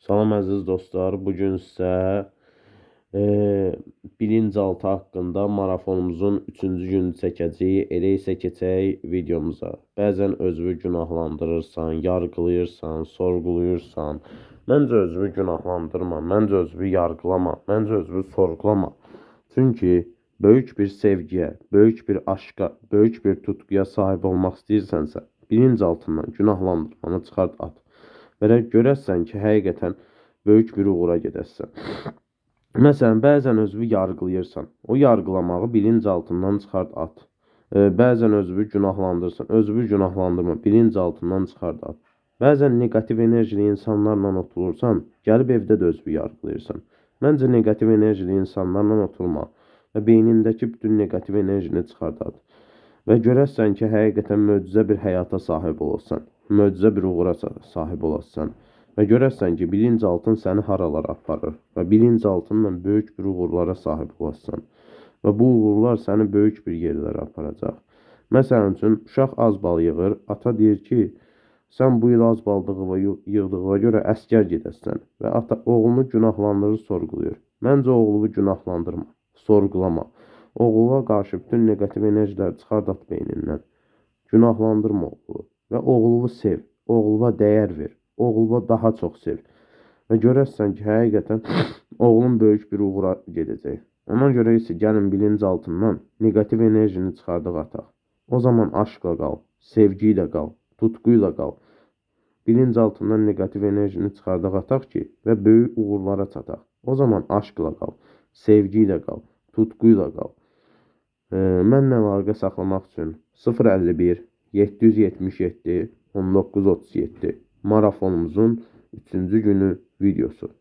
Salam əziz dostlar, bu gün sizə e, bilinçaltı haqqında marafonumuzun 3-cü günü çəkəcəyik. Elə isə keçək videomuza. Bəzən özünü günahlandırırsan, yargılayırsan, sorğuluyursan. Məncə özünü günahlandırma, məncə özünü yargılama, məncə özünü sorğulama. Çünki böyük bir sevgiyə, böyük bir aşka, böyük bir tutkuya sahib olmaq istəyirsənsə, bilinçaltından günahlandırmanı çıxart at. Və görəsən ki, həqiqətən böyük bir uğura gedəsən. Məsələn, bəzən özünü yargılayırsan. O yargılamağı bilinçaltından çıxart at. E, bəzən özünü günahlandırırsan. Özünü günahlandırma, bilinçaltından çıxart at. Bəzən neqativ enerjili insanlarla oturursan, gəlib evdə də özünü yargılayırsan. Məncə neqativ enerjili insanlarla oturma və beynindəki bütün neqativ enerjini çıxart at. Və görərsən ki, həqiqətən möcüzə bir həyata sahib olasan, möcüzə bir uğura sa- sahib olasan və görərsən ki, bilinçaltın səni haralara aparır və bilinçaltınla böyük bir uğurlara sahib olasan və bu uğurlar səni böyük bir yerlərə aparacaq. Məsələn üçün, uşaq az bal yığır, ata deyir ki, sən bu il az baldığına yığdığına görə əskər gedəsən və ata oğlunu günahlandırır, sorğuluyur. Məncə oğlunu günahlandırma, sorğulama. Oğluna qarşı bütün neqativ enerjiləri çıxart at beynindən. Günahlandırma oğlunu və oğlunu sev, oğluna dəyər ver, oğluna daha çox sev. Və görərsən ki, həqiqətən oğlun böyük bir uğura gedəcək. Ona görə isə gəlin bilinçaltından neqativ enerjini çıxardıq ataq. O zaman aşkla qal, sevgi ilə qal, tutku ilə qal. Bilinçaltından neqativ enerjini çıxardıq ataq ki, və böyük uğurlara çataq. O zaman aşkla qal, sevgi ilə qal, tutku ilə qal. E, mənlə əlaqə saxlamaq üçün 051 777 1937 marafonumuzun 3-cü günü videosu.